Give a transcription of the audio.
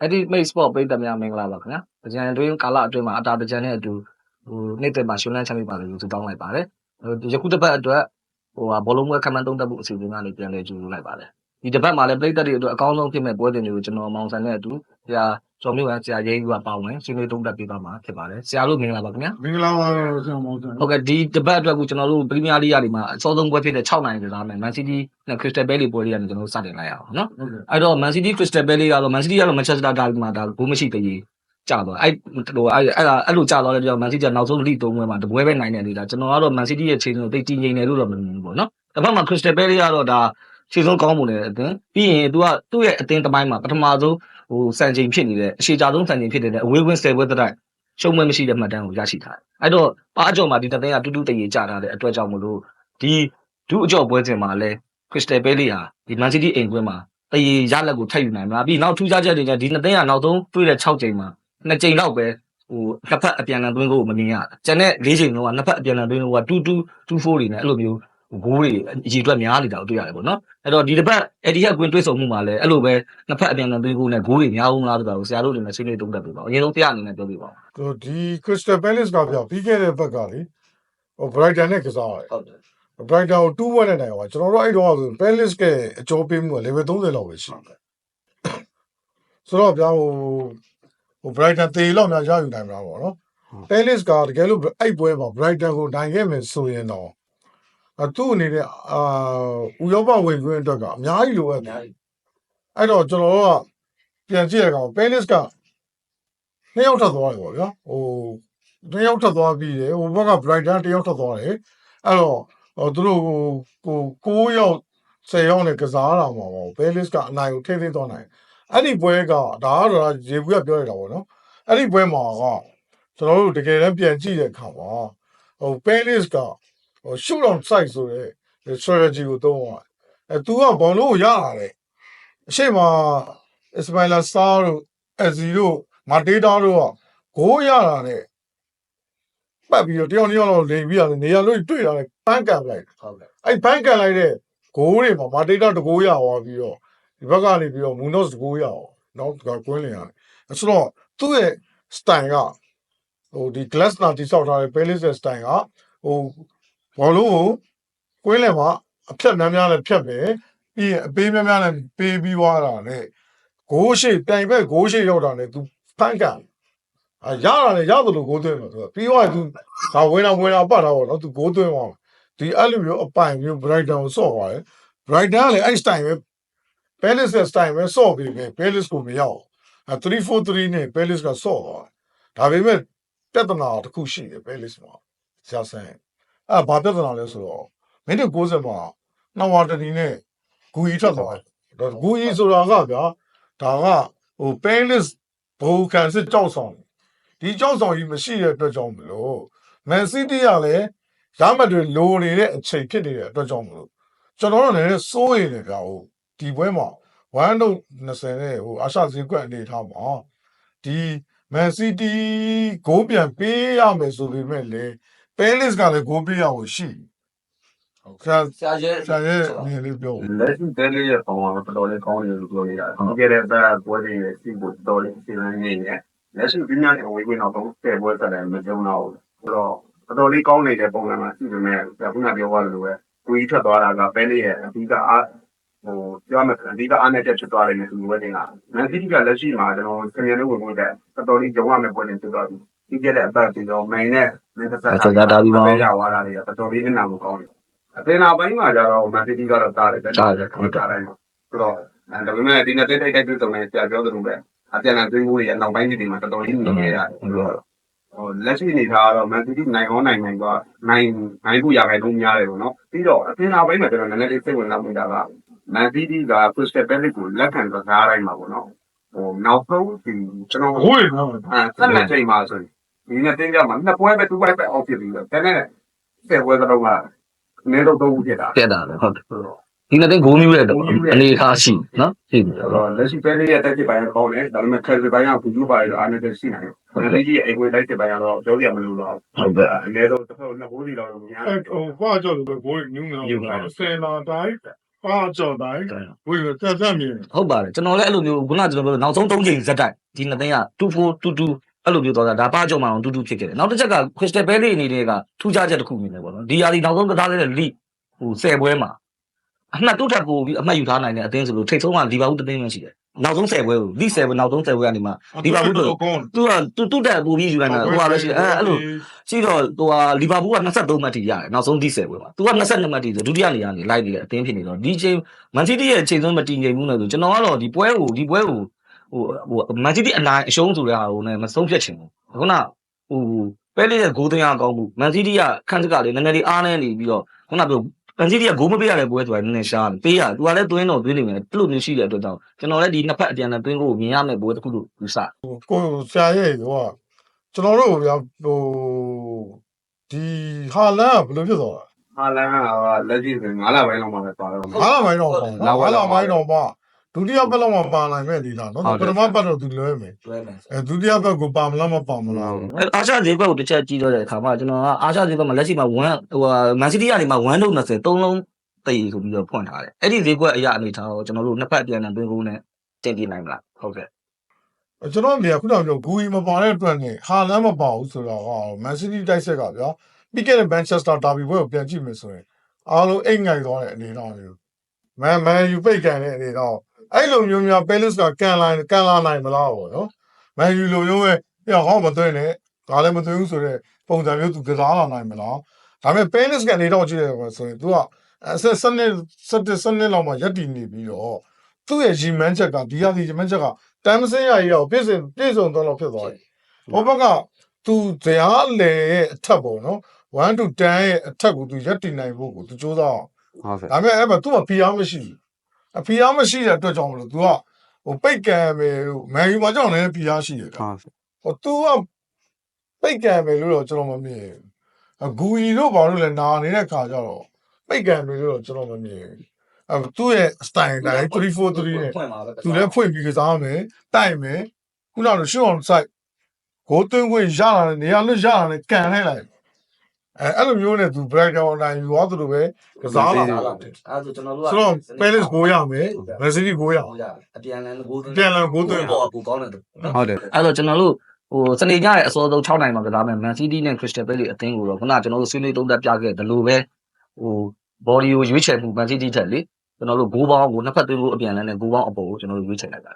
အဲ့ဒီ mate sport ပိတ်သက်များမင်္ဂလာပါခင်ဗျာ။ကြံတွင်းကာလအတွင်းမှာအတာတကြံနဲ့အတူဟိုနေ့တက်မှာရှင်လန်းချမ်းမြေပါလို့သူတောင်းလိုက်ပါတယ်။ဟိုယခုတစ်ပတ်အတွက်ဟိုဟာဘောလုံးပွဲခမန်းသုံးသက်ဖို့အစီအစဉ်ကနေပြန်လည်ကြိုလိုက်ပါတယ်။ဒီတစ်ပတ်မှာလည်းပိတ်သက်တွေအတွက်အကောင်းဆုံးဖြစ်မဲ့ပွဲတင်တွေကိုကျွန်တော်မောင်ဆန်နဲ့အတူ ဆရာကျော်မျိုးကဆရာရေးကပါဝင်ဆွေးနွေးသုံးသပ်ပေးသွားမှာဖြစ်ပါတယ်။ဆရာတို့မင်္ဂလာပါခင်ဗျာ။မင်္ဂလာပါဆရာမောင်ဆန်ဟုတ်ကဲ့ဒီတစ်ပတ်အတွက်ကိုကျွန်တော်တို့ပရီးမီးယားလိဂ်ကနေမှာအစောဆုံးပွဲဖြစ်တဲ့6နိုင်ကစားမယ် Man City နဲ့ Crystal Palace ပွဲလေးကနေကျွန်တော်တို့စတင်လိုက်ရအောင်နော်ဟုတ်ကဲ့အဲ့တော့ Man City Crystal Palace ကတော့ Man City ကတော့ Manchester Derby မှာဒါဂိုးမရှိသေးဘူးကြာတော့အဲ့ဟိုအဲ့အဲ့ဒါအဲ့လိုကြာတော့လည်းပြော Man City ကနောက်ဆုံးလိသုံးပွဲမှာတပွဲပဲနိုင်တဲ့အနေဒါကျွန်တော်ကတော့ Man City ရဲ့ခြေဆုံးတိတ်တည်ငြိမ်တယ်လို့တော့မမြင်ဘူးပေါ့နော်တစ်ဖက်မှာ Crystal Palace ကတော့ဒါ ခြေဆုံးကောင်းမှုနဲ့အတင်းပြီးရင် तू ကသူ့ရဲ့အတင်းတစ်ပိုင်းမှာပထမဆုံးဟိုစံချိန်ဖြစ်နေတဲ့အရှိကြဆုံးစံချိန်ဖြစ်နေတဲ့အဝေးဝင်း10ပွဲတစ်တိုက်ရှုံးပွဲမရှိတဲ့မှတ်တမ်းကိုရရှိထားတယ်အဲ့တော့ပါအကြော်မှာဒီတသိန်းကတူးတူးတရေကြထားတဲ့အတွက်ကြောင့်မလို့ဒီဒုအကြော်ပွဲစဉ်မှာလဲ Crystal Palace ဟာဒီ Man City အိမ်ကွင်းမှာတရေရလက်ကိုထပ်ယူနိုင်မလားပြီးနောက်ထူးခြားချက်တွေနဲ့ဒီနှစ်သိန်းကနောက်ဆုံးတွေ့တဲ့6ချိန်မှာနှစ်ချိန်လောက်ပဲဟိုနှစ်ဖက်အပြန်အလှန်သွင်းကိုမမြင်ရတာကျန်တဲ့၄ချိန်လုံးကနှစ်ဖက်အပြန်အလှန်သွင်းကိုက2 2 2 4တွေနဲ့အဲ့လိုမျိုး ဂိုးတွေအကြီးအတွက်များနေတာကိုတွေ့ရတယ်ပေါ့နော်အဲ့တော့ဒီတစ်ပတ်အဲ့ဒီဟက်ကွင်းတွေ့ဆုံမှုမှာလည်းအဲ့လိုပဲနှစ်ဖက်အပြန်အလှန်သွင်းကိုနဲ့ဂိုးတွေများအောင်လားဆိုတာကိုဆရာတို့တွေနဲ့ဆွေးနွေးသုံးသပ်ပေးပါဦးအရင်ဆုံးဆရာအနေနဲ့ပြောပြပါဦးသူဒီ Crystal Palace ကပြောပြီးခဲ့တဲ့ဘက်ကလေဟို Brighton နဲ့ကစားရတယ်ဟုတ်တယ် Brighton ကို2-1နဲ့နိုင်သွားကျွန်တော်တို့အဲ့တော့ဆို Palace ကအကျော်ပေးမှုက level 30လောက်ပဲရှိတယ်ဆိုတော့ပြောဟိုဟို Brighton တေလောက်များရယူနိုင်မှာပေါ့နော် Palace ကတကယ်လို့အဲ့ပွဲမှာ Brighton ကိုနိုင်ခဲ့မယ်ဆိုရင်တော့အ သူ့အနေနဲ့အာဥရောပဝင်ခွင့်အတွက်ကအများကြီးလိုအပ်တယ်အဲ့တော့ကျွန်တော်တို့ကပြန်ကြည့်ရကောင်ပဲနစ်ကနှစ်ယောက်ထပ်သွားတယ်ပေါ့ဗျာဟိုနှစ်ယောက်ထပ်သွားပြီးတယ်ဟိုဘက်က Brighton တစ်ယောက်ထပ်သွားတယ်အဲ့တော့ဟိုသူတို့ဟိုကို9ယောက်10ယောက်နဲ့ကစားတာမှာပေါ့ပဲနစ်ကအနိုင်ကိုထိသိမ်းသွားနိုင်အဲ့ဒီပွဲကဒါကတော့ရေဘူးကပြောရတာပေါ့နော်အဲ့ဒီပွဲမှာကကျွန်တော်တို့တကယ်တမ်းပြန်ကြည့်တဲ့အခါမှာဟိုပဲနစ်က ဟို shoot on site ဆိုတဲ့ strategy ကိုသုံးသွားတယ်အဲသူကဘောလုံးကိုရလာတယ်အရှိမအစပိုင်လာစာတို့အဇီတို့မာဒေတာတို့ကဂိုးရတာနဲ့ပတ်ပြီးတော့တယောက်တစ်ယောက်လောက်လိန်ပြီးရတယ်နေရာလို့တွေ့တာနဲ့ပန်းကန်လိုက်ဟုတ်ကဲ့အဲ့ပန်းကန်လိုက်တဲ့ဂိုးတွေမှာမာဒေတာတကိုးရသွားပြီးတော့ဒီဘက်ကနေပြီးတော့မူနော့စ်တကိုးရအောင်နောက်ကကွင်းလင်ရတယ်ဆိုတော့သူ့ရဲ့ style ကဟိုဒီ glass နာတိဆောက်ထားတဲ့ Palace ရဲ့ style ကဟို ဘောလုံးကိုကွင်းလင်မှာအဖြတ်များများနဲ့ဖြတ်ပဲပြီးရင်အပေးများများနဲ့ပေးပြီးသွားတာနဲ့ ဂိုးရှိပြိုင်ဘက်ဂိုးရှိရောက်တာနဲ့ तू ဖန်ကန်အာရတာလေရသလိုဂိုးသွင်းမှာ तू ပြီးတော့ तू ဒါဝင်တာဝင်တာပတ်တာပေါ့နော် तू ဂိုးသွင်းသွားဒီအဲ့လိုမျိုးအပိုင်မျိုး Brighton ကိုဆော့သွားတယ် Brighton ကလည်းအဲ့ style ပဲ Palace ရဲ့ style ပဲဆော့ပြီးပဲ Palace ကိုမရောက်အဲ3-4-3နဲ့ Palace ကဆော့သွားတယ်ဒါပေမဲ့ပြဿနာတစ်ခုရှိတယ် Palace မှာဆရာဆန် အဲဘာပြဿနာလဲဆိုတော့မိနစ်90မှာနောက်ဝါတနီနဲ့ဂူကြီးထွက်သွားတယ်ဂူကြီးဆိုတာကဗျာဒါကဟို Palace ဘူခံစစ်ကြောက်ဆောင်ဒီကြောက်ဆောင်ကြီးမရှိတဲ့အတွက်ကြောင့်မလို့ Man City ကလည်းရမတ်တွေလိုနေတဲ့အချိန်ဖြစ်နေတဲ့အတွက်ကြောင့်မလို့ကျွန်တော်တို့လည်းစိုးရိမ်နေကြဟုတ်ဒီပွဲမှာ1တို့20နဲ့ဟိုအာရှဈေးကွက်အနေထားမှာဒီ Man City ဂိုးပြန်ပေးရမယ်ဆိုပေမဲ့လေ Palace ကလည်းဂိုးပေးရဖို့ရှိဟုတ်ဆရာဆရာရဲ့ဆရာရဲ့အနေနဲ့ပြောလက်ရှိတဲလေးရဲ့ပုံမှာတော်တော်လေးကောင်းတယ်လို့ပြောနေတာ။ဒီကနေ့ပဲပွဲတွေရဲ့စီကိုတော်တော်လေးစီမံနေနေ။လက်ရှိပြင်းပြအဝေးကွင်းတော့တော့တဲ့ပွဲဆက်တယ်မကြုံတော့ဘူး။ဆိုတော့တော်တော်လေးကောင်းနေတဲ့ပုံစံမှာရှိပေမဲ့ခုနပြောသွားလို့ပဲကိုကြီးထွက်သွားတာကပဲလေးရဲ့အဓိကအားဟိုပြောမှအဓိကအားနဲ့တက်ဖြစ်သွားတယ်လို့ပြောနေတာ။မန်စီးတီးကလက်ရှိမှာကျွန်တော်စနေလို့ဝင်ဖို့တဲ့တော်တော်လေးကြုံရမယ့်ပွဲတွေဖြစ်သွားပြီ။ ဒီကနေ့အပတ်ပြီးတော့မိုင်နဲ့မင်းသက်သက်ပဲရသွားတာတွေကတော်တော်လေးအနာကိုကောင်းတယ်။အသင်နာပိုင်းမှာကျတော့မန်စီးတီးကတော့တားတယ်တားတယ်ဟုတ်တာတိုင်းဆိုတော့အဲဒါပေမဲ့ဒီနေ့တိတ်တိတ်တိတ်တွေ့တော့လည်းဆရာပြောသလိုပဲအပြန်အလှန်သွင်းမှုတွေအနောက်ပိုင်းတွေမှာတော်တော်လေးနေနေရတယ်ဟိုလက်ရှိအနေထားကတော့မန်စီးတီးနိုင်အောင်နိုင်နိုင်ကနိုင်နိုင်ဖို့ရခိုင်လုံးများတယ်ပေါ့နော်ပြီးတော့အပြင်နောက်ပိုင်းမှာကျွန်တော်နည်းနည်းလေးစိတ်ဝင်စားမိတာကမန်စီးတီးက Crystal Palace ကိုလက်ခံကစားတိုင်းမှာပေါ့နော်ဟိုနောက်ဆုံးဒီကျွန်တော်ဂိုးတွေနော်အဲဆက်လက်ချိန်မှာဆိုရင် ဒီနေ့တင်းကြမှာနှစ်ပွဲပဲတူပွဲပဲအောက်ဖြစ်ပြီးတော့တနေ့ဆယ်ပွဲကတော့ကနေတော့တော့ဖြစ်တာပြက်တာလေဟုတ်တယ်ဒီနှစ်သိန်းဂိုးမျိုးရဲ့အနေထားရှိနော်ရှိတယ်ဆိုတော့လက်ရှိပဲလေးရဲ့တက်ဖြစ်ပိုင်းကောင်းတယ်ဒါပေမဲ့ credit ပိုင်းကဘူးလူပါရတော့အားနဲ့ရှိနိုင်တယ်။ဒါလေးကြီးအိမ်ဝင်တိုက်ဖြစ်ပိုင်းကတော့ပြောပြမလို့တော့ဟုတ်ကဲ့အနည်းဆုံးတစ်ဖက်နှစ်ဘိုးစီလောက်တော့များအဲ့ဟိုဘာကြောင့်လဲဂိုးနူးနေတော့ဆယ်လာတိုင်းပါကြော်တိုင်းဝေးတက်တက်မြင်ဟုတ်ပါတယ်ကျွန်တော်လည်းအဲ့လိုမျိုးခုနကကျွန်တော်ပြောနောက်ဆုံး၃ချိန်ဇက်တိုက်ဒီနှစ်သိန်းက2422 အဲ့လိုမျိုးသွားတာဒါပါကြောင့်မှအောင်တူတူဖြစ်ခဲ့တယ်နောက်တစ်ချက်က Crystal Palace အနေနဲ့ကထူးခြားချက်တစ်ခုမြင်တယ်ပေါ့နော်ဒီယာဒီနောက်ဆုံးကစားခဲ့တဲ့ league ဟို10ပွဲမှာအမှတ်တုထပ်ပို့ပြီးအမှတ်ယူထားနိုင်တဲ့အသင်းဆိုလို့ထိတ်ဆုံးကလီဗာပူးတစ်သိန်းပဲရှိတယ်နောက်ဆုံး10ပွဲကို league 10ပွဲနောက်ဆုံး10ပွဲကနေမှဒီပါဘူးတို့ကောင်းသူကသူသူ့တက်ပို့ပြီးယူလိုက်တာဟိုဟာပဲရှိတယ်အဲအဲ့လိုရှိတော့ဟိုဟာလီဗာပူးက23မှတ်ထိရတယ်နောက်ဆုံးဒီ10ပွဲမှာသူက22မှတ်ထိဆိုဒုတိယနေရာနေလိုက်နေတယ်အသင်းဖြစ်နေတော့ဒီချိန်မန်စီးတီးရဲ့ချိန်ဆုံးမတည်ငြိမ်ဘူးနဲ့ဆိုကျွန်တော်ကတော့ဒီပွဲကိုဒီပွဲကို ဟိုဟိုမန်စီးတီးအနိုင်အရှုံးဆိုတဲ့ဟာကိုလည်းမဆုံးဖြတ်ချင်ဘူးခုနဟိုပဲလေးရဲ့ဂိုးသွင်းရကောင်းမှုမန်စီးတီးကခန့်စကလေးနည်းနည်းလေးအားနေနေပြီးတော့ခုနပြောမန်စီးတီးကဂိုးမပေးရတဲ့ပွဲဆိုတာနည်းနည်းရှားတယ်ပေးရသူကလည်းသွင်းတော့သွင်းနေမယ်အဲ့လိုမျိုးရှိတဲ့အတွက်ကြောင့်ကျွန်တော်လည်းဒီနှစ်ဖက်အပြန်အလှန်သွင်းဖို့မြင်ရမယ့်ပွဲတစ်ခုလို့ယူဆကိုဆရာရဲ့ဟိုကကျွန်တော်တို့ဗျာဟိုဒီဟာလန်ကဘယ်လိုဖြစ်သွားဟာလန်ကလက်ရှိဆို9လပိုင်းလောက်မှပဲသွားတော့လဲဟာလပိုင်းတော့ပါနော်ဟာလပိုင်းတော့ပါ ဒုတိယဘက်လောက်မှပါနိုင်မဲ့ဒီလားနော်ပထမဘက်တော့သူလွဲမယ်တွဲမယ်အဲဒုတိယဘက်ကိုပါမလားမပါမလားအဲအာရှဈေးကွက်ကိုတစ်ချက်ကြည့်တော့တဲ့အခါမှာကျွန်တော်ကအာရှဈေးကွက်မှာလက်ရှိမှာ1ဟိုမန်စီးတီးကနေမှာ1လုံး20သုံးလုံးတည်ဆိုပြီးတော့ဖွင့်ထားတယ်အဲ့ဒီဈေးကွက်အရာအနေထားကိုကျွန်တော်တို့နှစ်ဖက်ပြန်ပြန်တွင်းကုန်နဲ့တင်ပြနိုင်မလားဟုတ်ကဲ့ကျွန်တော်မြင်ခုနကပြောဂူကြီးမပါတဲ့အတွက်နဲ့ဟာလန်မပါဘူးဆိုတော့ဟာမန်စီးတီးတိုက်ဆက်ကဗျာပြီးခဲ့တဲ့မန်ချက်စတာဒါဘီဘွဲကိုပြန်ကြည့်မယ်ဆိုရင်အားလုံးအိတ်ငိုက်သွားတဲ့အနေတော့မျိုးမန်မန်ယူပိတ်ကန်တဲ့အနေတော့ အဲ့လိုမျိုးများပဲလစ်ကကန်လာကန်လာနိုင်မလားပေါ့နော်မန်ယူလိုမျိုးပဲပြဟောင်းမသွင်းနဲ့ဒါလည်းမသွင်းဘူးဆိုတော့ပုံစံမျိုးသူကစားလာနိုင်မလားဒါပေမဲ့ပဲလစ်ကနေတော့ကြည့်ရပါဆိုရင် तू ကအဆက်စနစ်စက်စနစ်လောက်မှရက်တည်နေပြီးတော့သူ့ရဲ့ရီမန်းချက်ကဒီဟာဒီရီမန်းချက်ကတမ်းမစင်းရကြီးတော့ပြည့်စုံပြည့်စုံတော့လို့ဖြစ်သွားတယ်။ဟိုဘက်ကသူဇရာလေရဲ့အထက်ပေါ့နော်1 to 10ရဲ့အထက်ကိုသူရက်တည်နိုင်ဖို့ကိုသူစူးစမ်းအောင်ဟုတ်ကဲ့ဒါပေမဲ့အဲ့မှာသူ့မှာဖီအားမရှိဘူး အဖီအားမရှိတဲ့အတွက်ကြောင့်မလို့ तू ကဟိုပိတ်ကံမယ်လို့မန်ယူမှာကြောင့်လည်းဖီအားရှိတယ်ဗျဟုတ်ကဲ့ဟို तू ကပိတ်ကံမယ်လို့တော့ကျွန်တော်မမြင်ဘူးအဂူရီတို့ဘာလို့လဲနာနေတဲ့ခါကျတော့ပိတ်ကံမယ်လို့တော့ကျွန်တော်မမြင်ဘူးအဲသူ့ရဲ့ style တိုင်း343နဲ့ဖွင့်ပါပဲသူလည်းဖွင့်ပြီးကစားမယ်တိုက်မယ်ခုနကရှုံအောင် site ဂိုးသွင်းခွင့်ရလာတယ်နေရာလွတ်ရလာတယ်ကန်လိုက်လိုက် အဲအဲ့လိုမျိုးနဲ့သူ break down တိုင်းယူသွားသလိုပဲကစားလာတာအဲ့ဒါဆိုကျွန်တော်တို့ကဆိုတော့ Palace ကိုရမယ်မန်စီးတီးကိုရအောင်ဟုတ်ရအပြန်လန်ကိုပြန်လန်ကိုသွင်းပေါ့အကူကောင်းတယ်နော်ဟုတ်တယ်အဲ့တော့ကျွန်တော်တို့ဟိုစနေညရဲ့အစောဆုံး6နိုင်မှာကစားမယ် Man City နဲ့ Crystal Palace အသင်းကိုတော့ခုနကကျွန်တော်တို့ဆွေးနွေးသုံးသပ်ပြခဲ့တယ်လို့ပဲဟို body ကိုရွေးချယ်မှု Man City ထက်လေကျွန်တော်တို့ဂိုးပေါင်းကိုနှစ်ဖက်သွင်းဖို့အပြန်လန်နဲ့ဂိုးပေါင်းအပေါ်ကိုကျွန်တော်တို့ရွေးချယ်လိုက်တာ